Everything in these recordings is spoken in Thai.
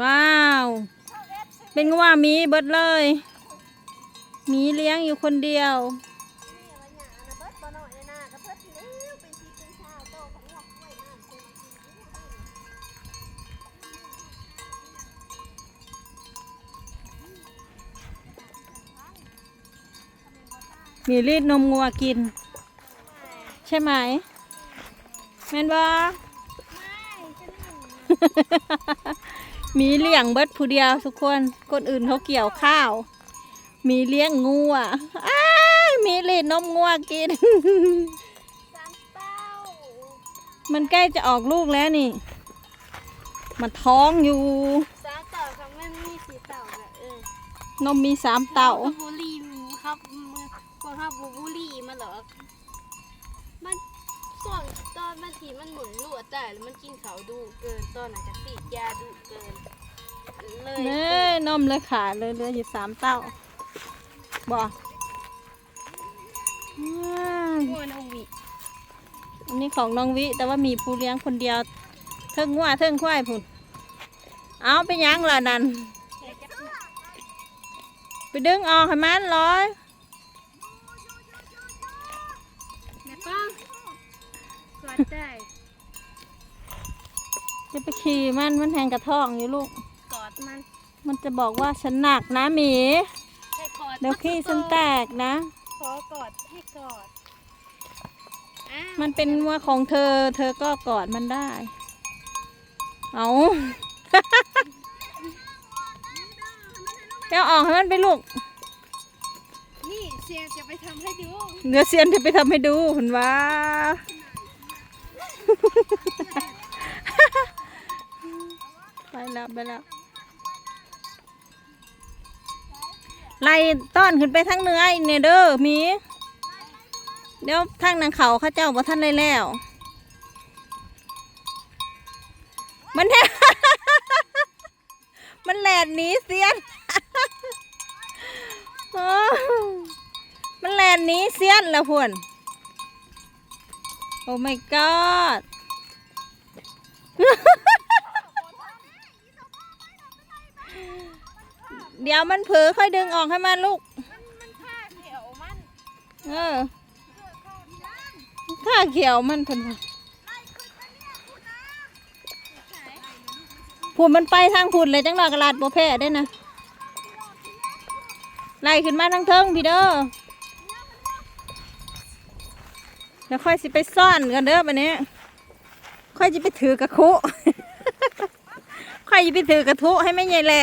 ว้าว เป็นว่ามีเบิดเลยมีเลี้ยงอยู่คนเดียวมีรีดนมงัวกิน ใช่ไหมแม่นบ่มี เลี้ยงเบิดผู้เดียวทุกคน คนอื่นเขาเกี่ยวข้าว มีเลี้ยงงัวอ้ายมีรีดนมงัวกิน มันใกล้จะออกลูกแล้วนี่ มันท้องอยู่สาเต่าครับมันมีสีเต่าอะเออนมมีสามเต่าบุรีครับมือพวกครับบูบุรีมาหรอกมันส่วนตอนมันถีมันหมุนลวดแต่แล้วมันกินเขาดูเกินตอนไหนจะติดยาดูเกิน เลยเน่นมเลยขาดเลยเหลืออยู่สามเต้าบ่ว้ายงัวนวิอันนี้ของน้องวิ แต่ว่ามีผู้เลี้ยงคนเดียว เทิงว่าเทิงควายพุ่นเอาไปยังล่ะนั่นไปดึงออกให้มันร้อยแม่ป้องกอดได้จะไปขี่มันมันแทงกระท้องอยู่ลูกกอ ดมันมันจะบอกว่าฉันหนักนะหมีให้กอดเดี๋ยวขี้ฉันแตกนะ ขอกอดให้กอดอ้าวมันเป็นว่าของเธอ เธอก็กอดมันได้ เอาแกเอาออกให้มันไปลูก นี่เสียงจะไปทำให้ดูเนื้อเซียนที่ไปทำให้ดูเห็นว่า ไปแล้วไปแล้ว ไล่ต้อนขึ้นไปทางเหนืออีกเนเด้อหมี เดี๋ยวทางนางเขาข้าเจ้าบ่ท่านเลยแล้ว มันแทมันแหลดหนีเซียนมันแหลนหนีเสียนล้วพวนโอ้ my god เดี๋ยวมันเผลอค่อยดึงออกให้มันลูก มันฆ่าเขียวมันเออข้าเขียวมันเพิ่นว่าพูดมันไปทางพูดเลยจังหวะกระลาดโบแพ้ได้นะไล่ขึ้นมาทางเทิงพี่เด้อเดี๋ยวค่อยสิไปซ่อนกันเด้อบันนี้ ค่อยจะไปถือกระคุ ค่อยจะไปถือกระทุให้ไม่ใหญ่แล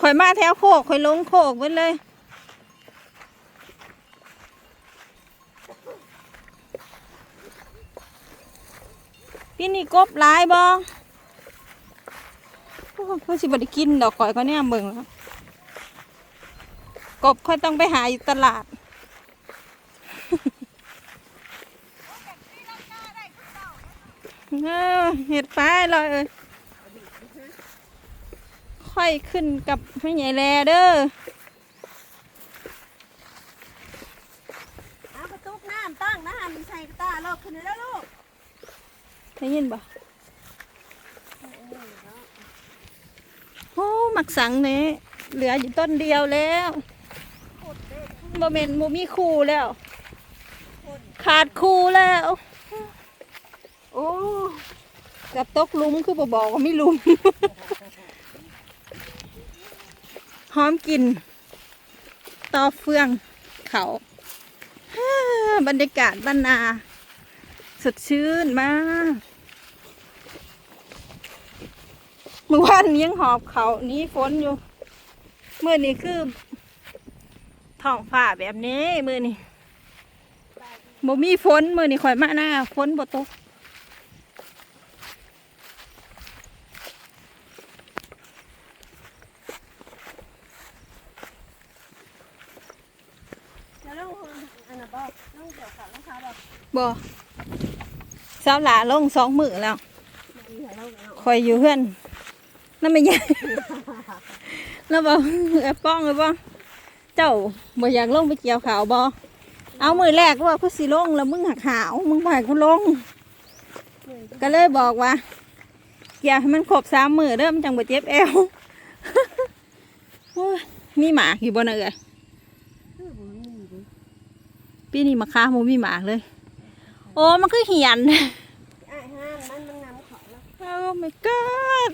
ข่อยมาแถวโคกข่อยลงโคกไว้เลย พี่นี่กบหลายบ่โอ้เพื่อสิบได้กินดอกข่อยก็เนี่ยเบิ่งแล้วกบค่อยต้องไปหาอยู่ตลาด เห็ดฟ้าเลยเอ้ย ค่อยขึ้นกับไม่ใหญ่แลเด้อเอากระตุกน้ำตั้งน้ำมันใส่ตาลอกขึ้นแล้วลูกได้ยินบ่โอ้หมักสังนี้เหลืออยู่ต้นเดียวแล้วโมเมนต์โมมีคู่แล้ว ขาดคู่แล้ว โอ้เกับตกหลุมคือบ่บอกว่าไม่ลุม หอมกลินต่อเฟืองเขาบรรยากาศบ้านนาสดชื่นมากเมื่อวานนี้ยังหอบเขานี้ฝนอยู่ เมื่อนี้คือท้องฟ้าแบบนี้ มือนี้บ่มีฝน มือนี้ข่อยมาหน้าฝนบ่ตก แล้วลูกอันนั้นบอกลูกเดี๋ยวขาลูกค้า บอกบ่สาวหลาลงสองมือแล้วข่อยอยู่เพื่อนนั่นไม่ใหญ่แล้วบอกแอปป้องเลยบ่เจ้าบ่อยากลงไปเกี่ยวขาวบ่เอามือแรกว่ากูสิลงแล้วมึงหักขาวมึงบ่ให้กูลง ก็เลยบอกว่าเกี่ยวให้มันครบสามมือเริ่มนจังบ่เจ็บเอวโอ้ยมีหมากอยู่บนเอือ ปีนี้มาค้าหมูมีหมากเลย โอ้ มันคือเหียนไอ้ห้ามมันมันนำเขาแล้วโอ้ my god